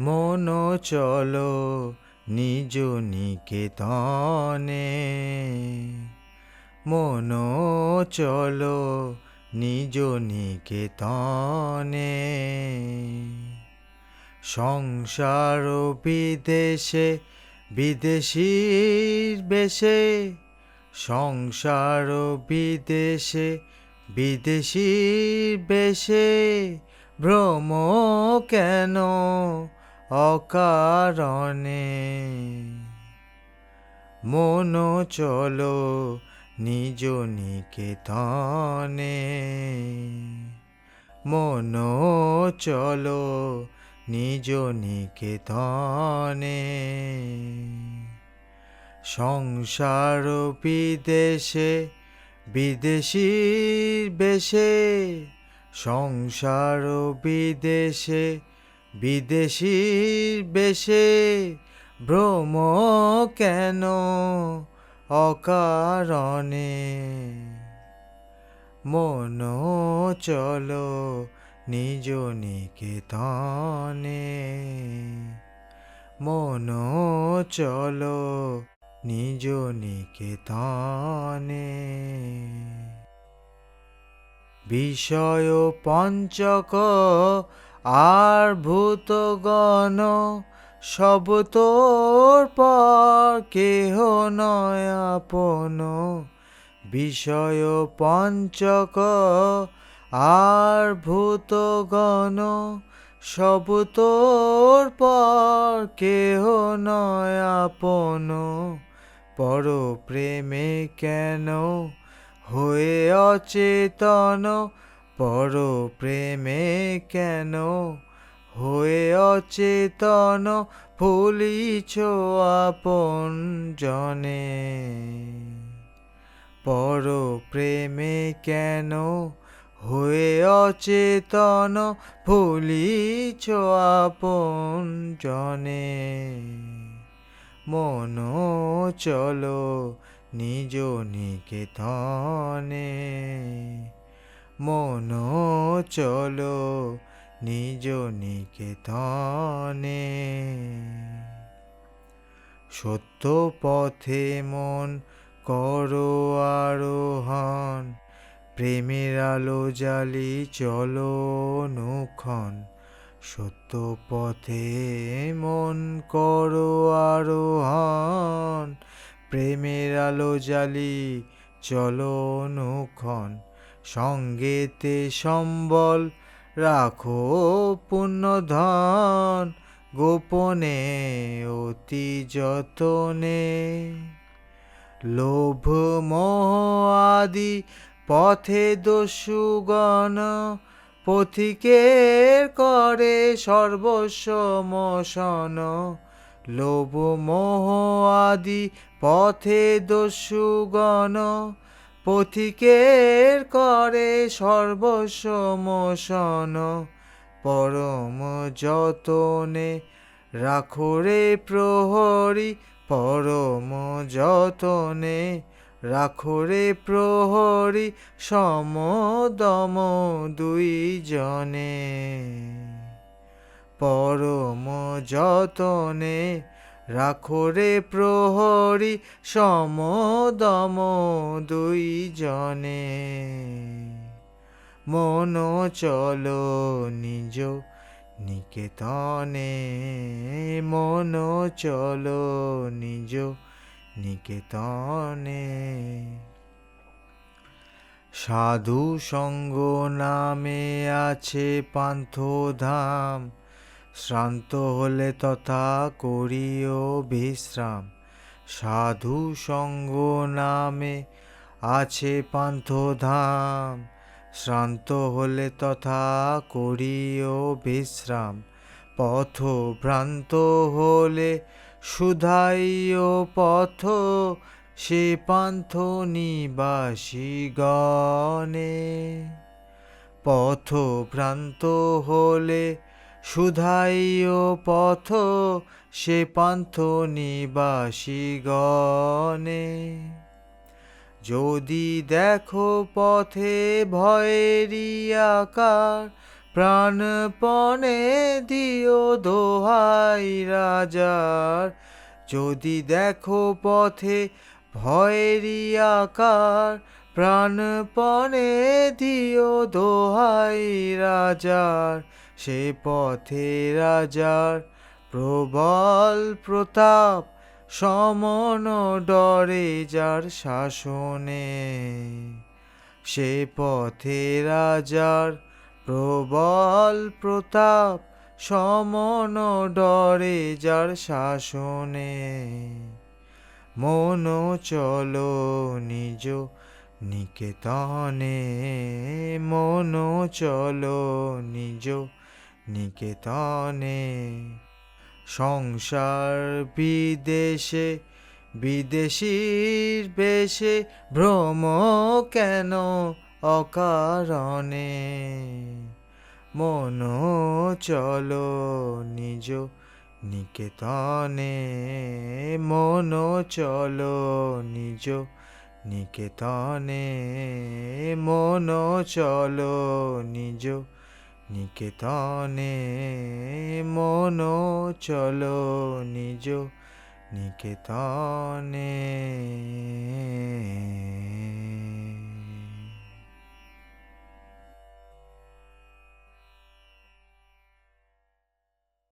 মন চলো নিজ নিকেতনে। মন চলো নিজ নিকেতনে। সংসার বিদেশে, বিদেশির বেশে। সংসার বিদেশে, বিদেশির বেশে। ভ্রম কেন? অকারণে মন চলো নিজ নিকেতনে। মন চলো নিজ নিকেতনে। সংসার বিদেশে, বিদেশির বেশে, সংসার বিদেশে বিদেশির বেশে ভ্রম কেন অকারণে? মন চলো নিজ নিকেতনে। মন চলো নিজ নিকেতনে। বিষয় পঞ্চক আর ভূতগণ সব তোর পর, কেহ নয় আপন। বিষয় পঞ্চক আর ভূতগণ সব তোর পর, কেহ নয় আপন। পর প্রেমে কেন হয়ে অচেতন? পর প্রেমে কেন হয়ে অচেতন ভুলিছ আপন জনে? পর প্রেমে কেন হয়ে অচেতন ভুলিছ আপন জনে? মন চলো নিজ নিকেতনে। মন চলো নিজ নিকেতনে। সত্য পথে মন করো আরোহণ, প্রেমের আলো জালি চলো অনুক্ষণ সত্য পথে মন করো আরোহণ, প্রেমের আলো জালি চলো অনুক্ষণ সঙ্গেতে সম্বল রাখো পুণ্যধন গোপনে, অতি যতনে। লোভ, মোহ আদি পথে দস্যুগণ পথিকের করে সর্বস্ব মোশন লোভ, মোহ আদি পথে দস্যুগণ পথিকের করে সর্বস্ব মোশন, পরম যতনে রাখো রে প্রহরী, পরম যতনে রাখো রে প্রহরী, সমদম দুই জনে পরম যতনে রাখো রে প্রহরী সমদম দুই জনে মন চলো নিজ নিকেতনে। মন চলো নিজ নিকেতনে। সাধু সঙ্গ নামে আছে পান্থধাম। শ্রান্ত হলে তথা করিও বিশ্রাম। সাধু সঙ্গ নামে আছে পান্থধাম। শ্রান্ত হলে তথা করিও বিশ্রাম। পথ ভ্রান্ত হলে সুধাইও পথ। সে পান্থ নিবাসী গণে। পথ ভ্রান্ত হলে সুধাইও পথ সে পান্থ নিবাসী গণে যদি দেখো পথে ভয়েরই আকার, প্রাণপণে দিও দোহাই রাজার। যদি দেখো পথে ভয়েরই আকার, প্রাণপণে দিও দোহাই রাজার। সে পথে রাজার প্রবল প্রতাপ, সমন ডরে যার শাসনে। সে পথে রাজার প্রবল প্রতাপ, সমন ডরে যার শাসনে। মন চলো নিজ নিকেতনে, মন চলো নিজ নিকেতনে সংসার বিদেশে, বিদেশির বেশে ভ্রম কেন অকারণে? মন চলো নিজ নিকেতনে, মন চলো নিজ নিকেতনে, মন চলো নিজ নিকেতনে মন চলো নিজ নিকেতনে